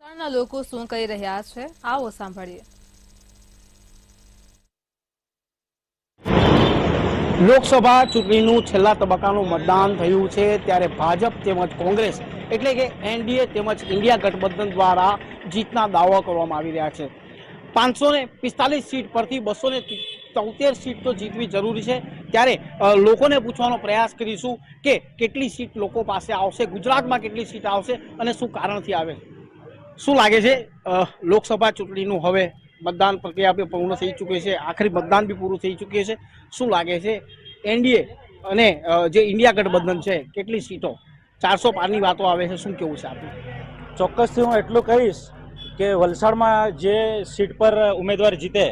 વિસ્તારના લોકો શું કહી રહ્યા છે? આવો સાંભળીએ. લોકસભા ચૂંટણીનું છેલ્લા તબક્કાનું મતદાન થયું છે, ત્યારે ભાજપ તેમજ કોંગ્રેસ એટલે કે એનડીએ તેમજ ઇન્ડિયા ગઠબંધન દ્વારા જીતના દાવા કરવામાં આવી રહ્યા છે. પાંચસો ને પિસ્તાલીસ સીટ પરથી બસો ને તોતેર સીટ તો જીતવી જરૂરી છે. ત્યારે લોકોને પૂછવાનો પ્રયાસ કરીશું કે કેટલી સીટ લોકો પાસે આવશે, ગુજરાતમાં કેટલી સીટ આવશે અને શું કારણથી આવે? શું લાગે છે? લોકસભા ચૂંટણીનું હવે મતદાન પ્રક્રિયા બી પૂર્ણ થઈ ચૂકી છે. આખરી મતદાન બી પૂરું થઈ ચૂક્યું છે. શું લાગે છે? એનડીએ અને જે ઇન્ડિયા ગઠબંધન છે, કેટલી સીટો? ચારસો પારની વાતો આવે છે. શું કેવું છે આપણું ચોક્કસથી હું એટલું કહીશ કે વલસાડમાં જે સીટ પર ઉમેદવાર જીતે,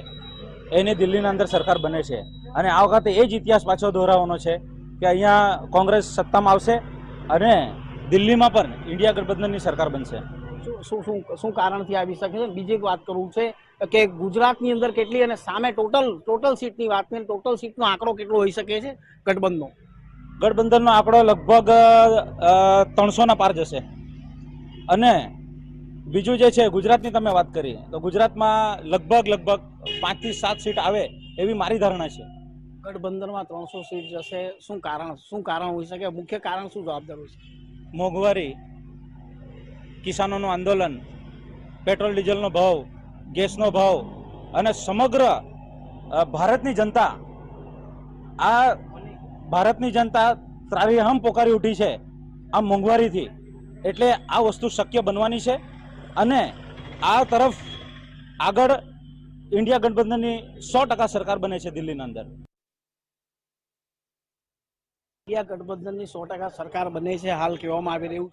એની દિલ્હીના અંદર સરકાર બને છે. અને આ વખતે એ જ ઇતિહાસ પાછો દોહરાવવાનો છે કે અહીંયા કોંગ્રેસ સત્તામાં આવશે અને દિલ્હીમાં પણ ઇન્ડિયા ગઠબંધનની સરકાર બનશે. શું શું શું કારણથી આવી શકે છે? બીજી એક વાત કરવું છે કે ગુજરાતની અંદર કેટલી અને સામે ટોટલ ટોટલ સીટની વાત કરીને ટોટલ સીટનો આંકડો કેટલો હોઈ શકે છે? ગઠબંધનનો. ગઠબંધનનો આંકડો લગભગ ત્રણસોના પાર જશે. અને બીજું જે છે ગુજરાતની તમે વાત કરી તો ગુજરાતમાં લગભગ લગભગ પાંચથી સાત સીટ આવે એવી મારી ધારણા છે. ગઠબંધનમાં ત્રણસો સીટ જશે. શું કારણ શું કારણ હોઈ શકે? મુખ્ય કારણ શું જવાબદાર હોય છે મોંઘવારી. કિસાનોનું આંદોલન, પેટ્રોલ, ડીઝલનો ભાવ, ગેસનો ભાવ અને સમગ્ર ભારતની જનતા, આ ભારતની જનતા ત્રાવીહમ પોકારી ઉઠી છે આ મોંઘવારીથી. એટલે આ વસ્તુ શક્ય બનવાની છે અને આ તરફ આગળ ઇન્ડિયા ગઠબંધનની સો ટકા સરકાર બને છે દિલ્હીની અંદર. ઇન્ડિયા ગઠબંધનની સો ટકા સરકાર બને છે, હાલ કહેવામાં આવી રહ્યું